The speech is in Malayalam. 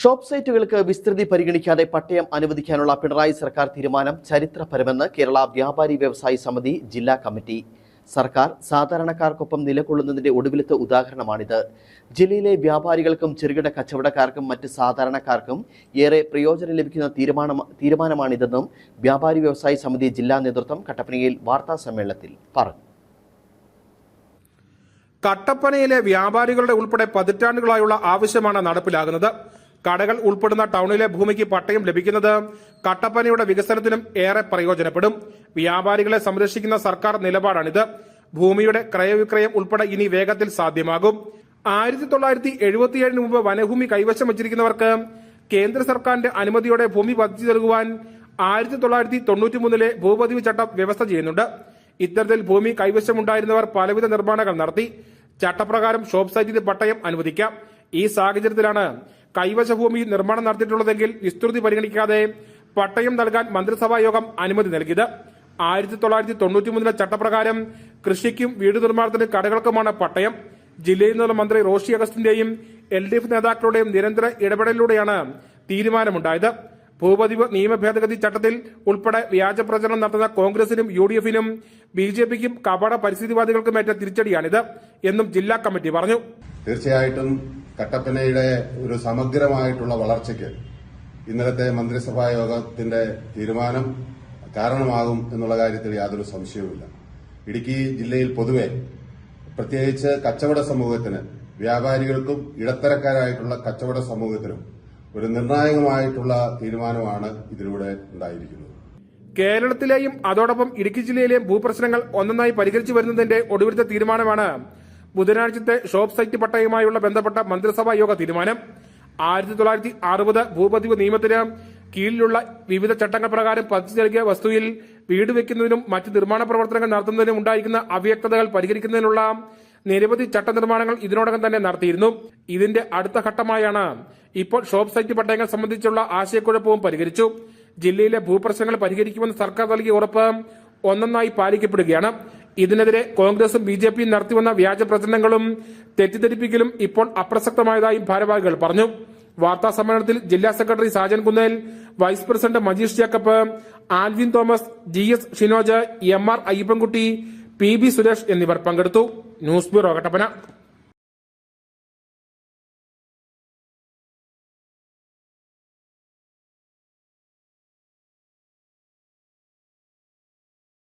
ഷോപ്പ് സൈറ്റുകൾക്ക് വിസ്തൃതി പരിഗണിക്കാതെ പട്ടയം അനുവദിക്കാനുള്ള പിണറായി സർക്കാർ തീരുമാനം ചരിത്രപരമെന്ന് കേരള വ്യാപാരി വ്യവസായി സമിതി ജില്ലാ കമ്മിറ്റി. സർക്കാർ സാധാരണക്കാർക്കൊപ്പം നിലകൊള്ളുന്നതിന്റെ ഒടുവിലത്തെ ഉദാഹരണമാണിത്. ജില്ലയിലെ വ്യാപാരികൾക്കും ചെറുകിട കച്ചവടക്കാർക്കും മറ്റ് സാധാരണക്കാർക്കും ഏറെ പ്രയോജനം ലഭിക്കുന്ന തീരുമാനം തീരുമാനമാണിതെന്നും വ്യാപാരി വ്യവസായി സമിതി ജില്ലാ നേതൃത്വം കട്ടപ്പനയിൽ വാർത്താ സമ്മേളനത്തിൽ പറഞ്ഞു. കട്ടപ്പനയിലെ വ്യാപാരികളുടെ ഉൾപ്പെടെ പതിറ്റാണ്ടുകളായുള്ള ആവശ്യമാണ് നടപ്പിലാകുന്നത്. കടകൾ ഉൾപ്പെടുന്ന ടൗണിലെ ഭൂമിക്ക് പട്ടയം ലഭിക്കുന്നത് കട്ടപ്പനയുടെ വികസനത്തിനും ഏറെ പ്രയോജനപ്പെടും. വ്യാപാരികളെ സംരക്ഷിക്കുന്ന സർക്കാർ നിലപാടാണിത്. ഭൂമിയുടെ ക്രയവിക്രയം ഉൾപ്പെടെ ഇനി വേഗത്തിൽ സാധ്യമാകും. ആയിരത്തി തൊള്ളായിരത്തി എഴുപത്തിയേഴിന് മുമ്പ് വനഭൂമി കൈവശം വച്ചിരിക്കുന്നവർക്ക് കേന്ദ്ര സർക്കാരിന്റെ അനുമതിയോടെ ഭൂമി പതിച്ചു നൽകുവാൻ ആയിരത്തി തൊള്ളായിരത്തി തൊണ്ണൂറ്റി മൂന്നിലെ ഭൂപതിവ് ചട്ടം വ്യവസ്ഥ ചെയ്യുന്നുണ്ട്. ഇത്തരത്തിൽ ഭൂമി കൈവശമുണ്ടായിരുന്നവർ പലവിധ നിർമ്മാണങ്ങൾ നടത്തി. ചട്ടപ്രകാരം ഷോപ്പ് സൈറ്റിന് പട്ടയം അനുവദിക്കാം. ഈ സാഹചര്യത്തിലാണ് കൈവശ ഭൂമി നിർമ്മാണം നടത്തിയിട്ടുള്ളതെങ്കിൽ വിസ്തൃതി പരിഗണിക്കാതെ പട്ടയം നൽകാൻ മന്ത്രിസഭാ യോഗം അനുമതി നൽകിയത്. ആയിരത്തി തൊള്ളായിരത്തി തൊണ്ണൂറ്റി മൂന്നിലെ ചട്ടപ്രകാരം കൃഷിക്കും വീട് നിർമ്മാണത്തിനും കടകൾക്കുമാണ് പട്ടയം. ജില്ലയിൽ നിന്നുള്ള മന്ത്രി റോഷി അഗസ്റ്റിന്റെയും എൽ ഡി എഫ് നേതാക്കളുടെയും നിരന്തര ഇടപെടലിലൂടെയാണ് തീരുമാനമുണ്ടായത്. ഭൂപതിവ് നിയമ ഭേദഗതി ചട്ടത്തിൽ ഉൾപ്പെടെ വ്യാജ പ്രചരണം നടത്തുന്ന കോൺഗ്രസിനും യു ഡി എഫിനും ബി ജെ പിക്കും കപട പരിസ്ഥിതിവാദികൾക്കുമേറ്റ തിരിച്ചടിയാണിത് എന്നും ജില്ലാ കമ്മിറ്റി പറഞ്ഞു. തീർച്ചയായിട്ടും കട്ടപ്പനയുടെ ഒരു സമഗ്രമായിട്ടുള്ള വളർച്ചയ്ക്ക് ഇന്നലത്തെ മന്ത്രിസഭാ യോഗത്തിന്റെ തീരുമാനം കാരണമാകും എന്നുള്ള കാര്യത്തിൽ യാതൊരു സംശയവുമില്ല. ഇടുക്കി ജില്ലയിൽ പൊതുവെ പ്രത്യേകിച്ച് കച്ചവട സമൂഹത്തിന് വ്യാപാരികൾക്കും ഇടത്തരക്കാരായിട്ടുള്ള കച്ചവട സമൂഹത്തിനും ഒരു നിർണായകമായിട്ടുള്ള തീരുമാനമാണ് ഇതിലൂടെ ഉണ്ടായിരിക്കുന്നത്. കേരളത്തിലെയും അതോടൊപ്പം ഇടുക്കി ജില്ലയിലെയും ഭൂപ്രശ്നങ്ങൾ ഒന്നൊന്നായി പരിഹരിച്ചു വരുന്നതിന്റെ ഒടുവിലത്തെ തീരുമാനമാണ് ബുധനാഴ്ചത്തെ ഷോപ്പ് സൈറ്റ് പട്ടയവുമായുള്ള ബന്ധപ്പെട്ട മന്ത്രിസഭാ യോഗ തീരുമാനം. ആയിരത്തി തൊള്ളായിരത്തി അറുപത് ഭൂപതിവ് നിയമത്തിന് കീഴിലുള്ള വിവിധ ചട്ടങ്ങൾ പ്രകാരം പതിച്ചു നൽകിയ വസ്തുവിൽ വീട് വെക്കുന്നതിനും മറ്റ് നിർമ്മാണ പ്രവർത്തനങ്ങൾ നടത്തുന്നതിനും ഉണ്ടായിരിക്കുന്ന അവ്യക്തതകൾ പരിഹരിക്കുന്നതിനുള്ള നിരവധി ചട്ടനിർമ്മാണങ്ങൾ ഇതിനോടകം തന്നെ നടത്തിയിരുന്നു. ഇതിന്റെ അടുത്ത ഘട്ടമായാണ് ഇപ്പോൾ ഷോപ്പ് സൈറ്റ് പട്ടയങ്ങൾ സംബന്ധിച്ചുള്ള ആശയക്കുഴപ്പവും പരിഹരിച്ചു. ജില്ലയിലെ ഭൂപ്രശ്നങ്ങൾ പരിഹരിക്കുമെന്ന് സർക്കാർ നൽകിയ ഉറപ്പ് ഒന്നൊന്നായി പാലിക്കപ്പെടുകയാണ്. ഇതിനെതിരെ കോൺഗ്രസും ബി ജെ പിയും നടത്തിവന്ന വ്യാജ പ്രചരണങ്ങളും തെറ്റിദ്ധരിപ്പിക്കലും ഇപ്പോൾ അപ്രസക്തമായതായും ഭാരവാഹികൾ പറഞ്ഞു. വാർത്താ സമ്മേളനത്തിൽ ജില്ലാ secretary Sajan Kunnel vice president Majeesh Jacob Alvin Thomas G S Shinoj M R Ayyappankutty P B Suresh എന്നിവർ പങ്കെടുത്തു. News bureau Kattappana.